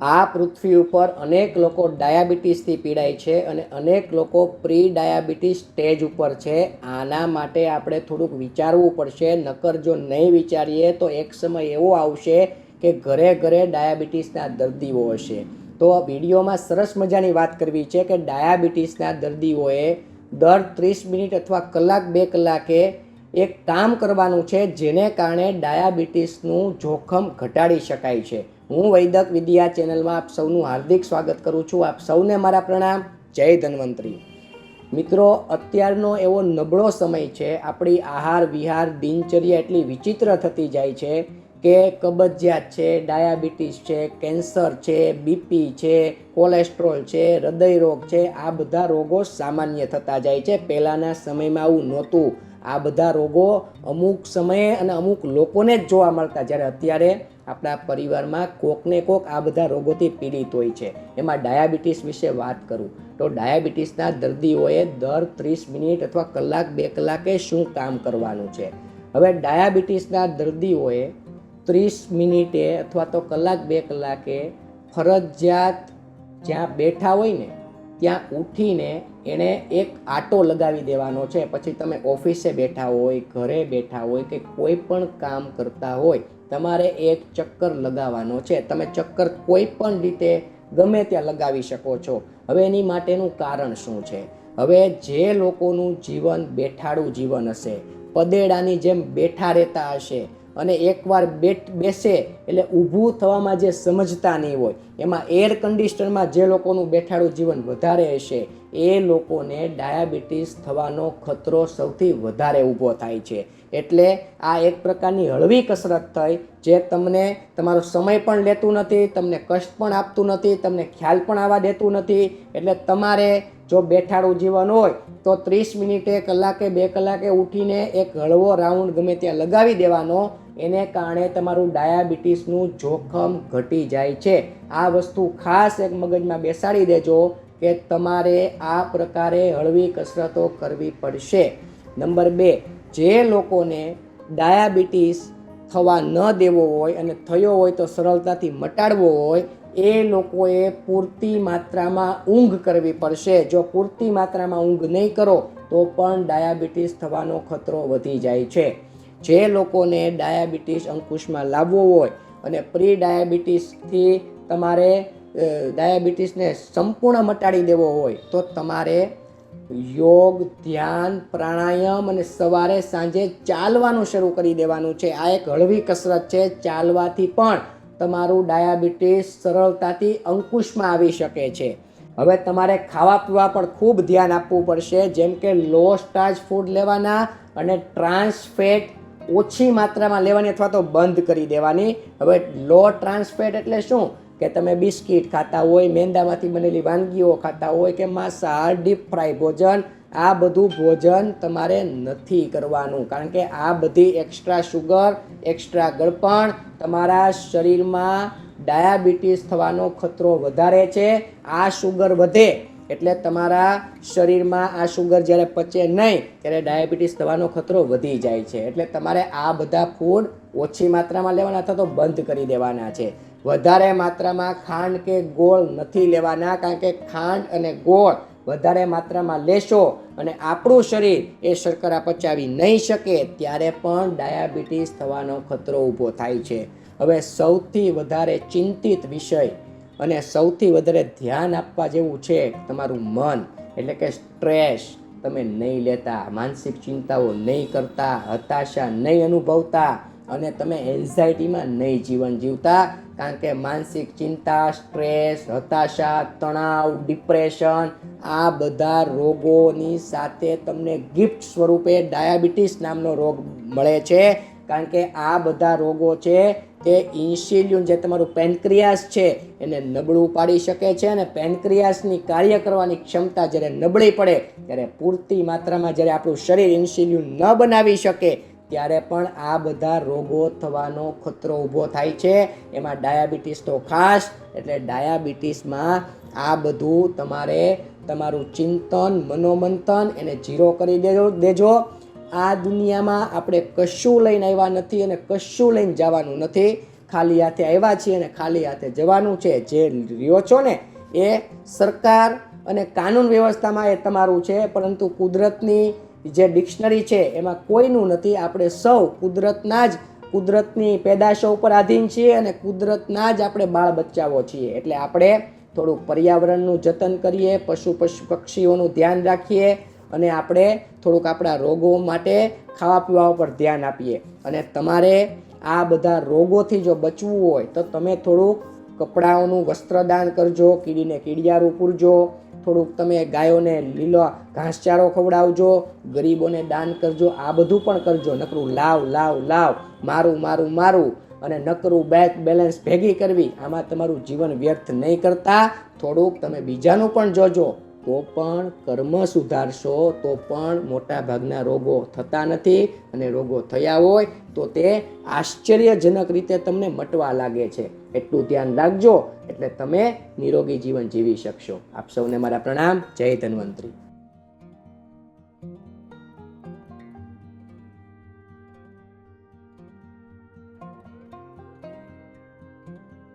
આ પૃથ્વી ઉપર અનેક લોકો ડાયાબિટીસથી પીડાય છે અને અનેક લોકો પ્રી ડાયાબિટીસ સ્ટેજ ઉપર છે. આના માટે આપણે થોડુંક વિચારવું પડશે. નકર જો નહીં વિચારીએ તો એક સમય એવો આવશે કે ઘરે ઘરે ડાયાબિટીસના દર્દીઓ હશે. તો આ વિડીયોમાં સરસ મજાની વાત કરવી છે કે ડાયાબિટીસના દર્દીઓએ દર ત્રીસ મિનિટ અથવા કલાક બે કલાકે એક કામ કરવાનું છે, જેને કારણે ડાયાબિટીસનું જોખમ ઘટાડી શકાય છે. હું વૈદક વિદ્યા ચેનલમાં આપ સૌનું હાર્દિક સ્વાગત કરું છું. આપ સૌને મારા પ્રણામ. જય ધન્વંતરી. મિત્રો, અત્યારનો એવો નબળો સમય છે. આપણી આહાર, વિહાર, દિનચર્યા એટલી વિચિત્ર થતી જાય છે કે કબજિયાત છે, ડાયાબિટીસ છે, કેન્સર છે, બીપી છે, કોલેસ્ટ્રોલ છે, હૃદય રોગ છે. આ બધા રોગો સામાન્ય થતા જાય છે. પહેલાંના સમયમાં આવું નહોતું. આ બધા રોગો અમુક સમયે અને અમુક લોકોને જ જોવા મળતા જ્યારે અત્યારે આપણા પરિવારમાં કોકને કોક આ બધા રોગોથી પીડિત હોય છે. એમાં ડાયાબિટીસ વિશે વાત કરું. તો ડાયાબિટીસના દર્દીઓએ દર ત્રીસ મિનિટ અથવા કલાક બે કલાકે શું કામ કરવાનું છે? હવે ડાયાબિટીસના દર્દીઓએ ત્રીસ મિનિટે અથવા તો કલાક બે કલાકે ફરજિયાત જ્યાં બેઠા હોય ને ત્યાં ઉઠીને એણે એક આટો લગાવી દેવાનો છે. પછી તમે ઓફિસે બેઠા હોય, ઘરે બેઠા હોય કે કોઈ પણ કામ કરતા હોય, તમારે એક ચક્કર લગાવવાનો છે. તમે ચક્કર કોઈ પણ રીતે ગમે ત્યાં લગાવી શકો છો. હવે એની માટેનું કારણ શું છે? હવે જે લોકોનું જીવન બેઠાડું જીવન હશે, પદેડાની જેમ બેઠા રહેતા હશે અને એકવાર બેટ બેસે એટલે ઊભું થવામાં જે સમજતા નહીં હોય, એમાં એર કન્ડિશનરમાં જે લોકોનું બેઠાડું જીવન વધારે હશે, એ લોકોને ડાયાબિટીસ થવાનો ખતરો સૌથી વધારે ઊભો થાય છે. એટલે આ એક પ્રકારની હળવી કસરત થઈ, જે તમને તમારો સમય પણ લેતું નથી, તમને કષ્ટ પણ આપતું નથી, તમને ખ્યાલ પણ આવવા દેતું નથી. એટલે તમારે જો બેઠાડું જીવન હોય, તો ત્રીસ મિનિટે કલાકે બે કલાકે ઉઠીને એક હળવો રાઉન્ડ ગમે ત્યાં લગાવી દેવાનો એને કારણે તમારું ડાયાબિટીસનું જોખમ ઘટી જાય છે. આ વસ્તુ ખાસ એક મગજમાં બેસાડી દેજો કે તમારે આ પ્રકારે હળવી કસરતો કરવી પડશે. નંબર બે, જે લોકોને ડાયાબિટીસ થવા ન દેવો હોય અને થયો હોય તો સરળતાથી મટાડવો હોય, એ લોકોએ પૂરતી માત્રામાં ઊંઘ કરવી પડશે. જો પૂરતી માત્રામાં ઊંઘ નહીં કરો, તો પણ ડાયાબિટીસ થવાનો ખતરો વધી જાય છે. જે લોકોને ડાયાબિટીસ અંકુશમાં લાવવો હોય અને પ્રી ડાયાબિટીસથી તમારે ડાયાબિટીસને સંપૂર્ણ મટાડી દેવો હોય, તો તમારે યોગ, ધ્યાન, પ્રાણાયામ અને સવારે સાંજે ચાલવાનું શરૂ કરી દેવાનું છે. આ એક હળવી કસરત છે. ચાલવાથી પણ તમારું ડાયાબિટીસ સરળતાથી અંકુશમાં આવી શકે છે. હવે તમારે ખાવા પીવા પર ખૂબ ધ્યાન આપવું પડશે, જેમ કે લો સ્ટાર્ચ ફૂડ લેવાના અને ટ્રાન્સ ફેટ ઓછી માત્રામાં લેવાની અથવા તો બંધ કરી દેવાની. હવે લો ટ્રાન્સફેટ એટલે શું? કે તમે બિસ્કિટ ખાતા હોય, મેંદામાંથી બનેલી વાનગીઓ ખાતા હોય કે માંસાહાર ડીપ ફ્રાય ભોજન, આ બધું ભોજન તમારે નથી કરવાનું. કારણ કે આ બધી એક્સ્ટ્રા શુગર એક્સ્ટ્રા ગળપણ તમારા શરીરમાં ડાયાબિટીસ થવાનો ખતરો વધારે છે. આ શુગર વધે એટલે તમારા શરીરમાં આ શુગર જ્યારે પચે નહીં, ત્યારે ડાયાબિટીસ થવાનો ખતરો વધી જાય છે. એટલે તમારે આ બધા ફૂડ ઓછી માત્રામાં લેવાના અથવા તો બંધ કરી દેવાના છે. વધારે માત્રામાં ખાંડ કે ગોળ નથી લેવાના, કારણ કે ખાંડ અને ગોળ વધારે માત્રામાં લેશો અને આપણું શરીર એ શર્કરા પચાવી નહીં શકે, ત્યારે પણ ડાયાબિટીસ થવાનો ખતરો ઊભો થાય છે. હવે સૌથી વધારે ચિંતિત વિષય અને સૌથી વધારે ધ્યાન આપવા જેવું છે તમારું મન. એટલે કે સ્ટ્રેસ તમે નહીં લેતા, માનસિક ચિંતાઓ નહીં કરતા, હતાશા નહીં અનુભવતા અને તમે એન્ઝાયટીમાં નહીં જીવન જીવતા. કારણ કે માનસિક ચિંતા સ્ટ્રેસ હતાશા, તણાવ ડિપ્રેશન આ બધા રોગોની સાથે તમને ગિફ્ટ સ્વરૂપે ડાયાબિટીસ નામનો રોગ મળે છે. કારણ કે આ બધા રોગો છે તે ઇન્સ્યુલિન જે તમારું પેનક્રિયાસ છે, એને નબળું પાડી શકે છે અને પેનક્રિયાસની કાર્ય કરવાની ક્ષમતા જ્યારે નબળી પડે, ત્યારે પૂરતી માત્રામાં જ્યારે આપણું શરીર ઇન્સ્યુલિન ન બનાવી શકે, ત્યારે પણ આ બધા રોગો થવાનો ખતરો ઊભો થાય છે. એમાં ડાયાબિટીસ તો ખાસ, એટલે ડાયાબિટીસમાં આ બધું તમારે તમારું ચિંતન, મનોમંથન એને જીરો કરી દેજો દેજો. આ દુનિયામાં આપણે કશું લઈને આવ્યા નથી અને કશું લઈને જવાનું નથી. ખાલી હાથે આવ્યા છીએ અને ખાલી હાથે જવાનું છે. જે રહ્યો છો ને, એ સરકાર અને કાનૂન વ્યવસ્થામાં એ તમારું છે. પરંતુ કુદરતની જે ડિક્શનરી છે, એમાં કોઈનું નથી. આપણે સૌ કુદરતના જ કુદરતની પેદાશો ઉપર આધીન છીએ અને કુદરતના જ આપણે બાળ બચ્ચાઓ છીએ. એટલે આપણે થોડું પર્યાવરણનું જતન કરીએ પશુ પશુ પક્ષીઓનું ધ્યાન રાખીએ અને આપણે થોડુંક આપણા રોગો માટે ખાવા પીવા ઉપર ધ્યાન આપીએ. અને તમારે આ બધા રોગોથી જો બચવું હોય, તો તમે થોડુંક કપડાઓનું વસ્ત્રદાન કરજો, કીડીને કીડિયારું પૂરજો થોડુંક તમે ગાયોને લીલો ઘાસચારો ખવડાવજો, ગરીબોને દાન કરજો, આ બધું પણ કરજો. નકરું લાવ લાવ લાવ, મારું મારું મારું, અને નકરું બેક બેલેન્સ ભેગી કરવી. આમાં તમારું જીવન વ્યર્થ નહીં કરતા. થોડુંક તમે બીજાનું પણ જોજો. તો પણ કર્મ સુધારશો, તો પણ મોટા ભાગના રોગો થતા નથી અને રોગો થયા હોય, તો તે આશ્ચર્યજનક રીતે તમને મટવા લાગે છે. એટલું ધ્યાન રાખજો, એટલે તમે નિરોગી જીવન જીવી શકશો. આપ સૌને મારા પ્રણામ. જય ધન્વંતરી.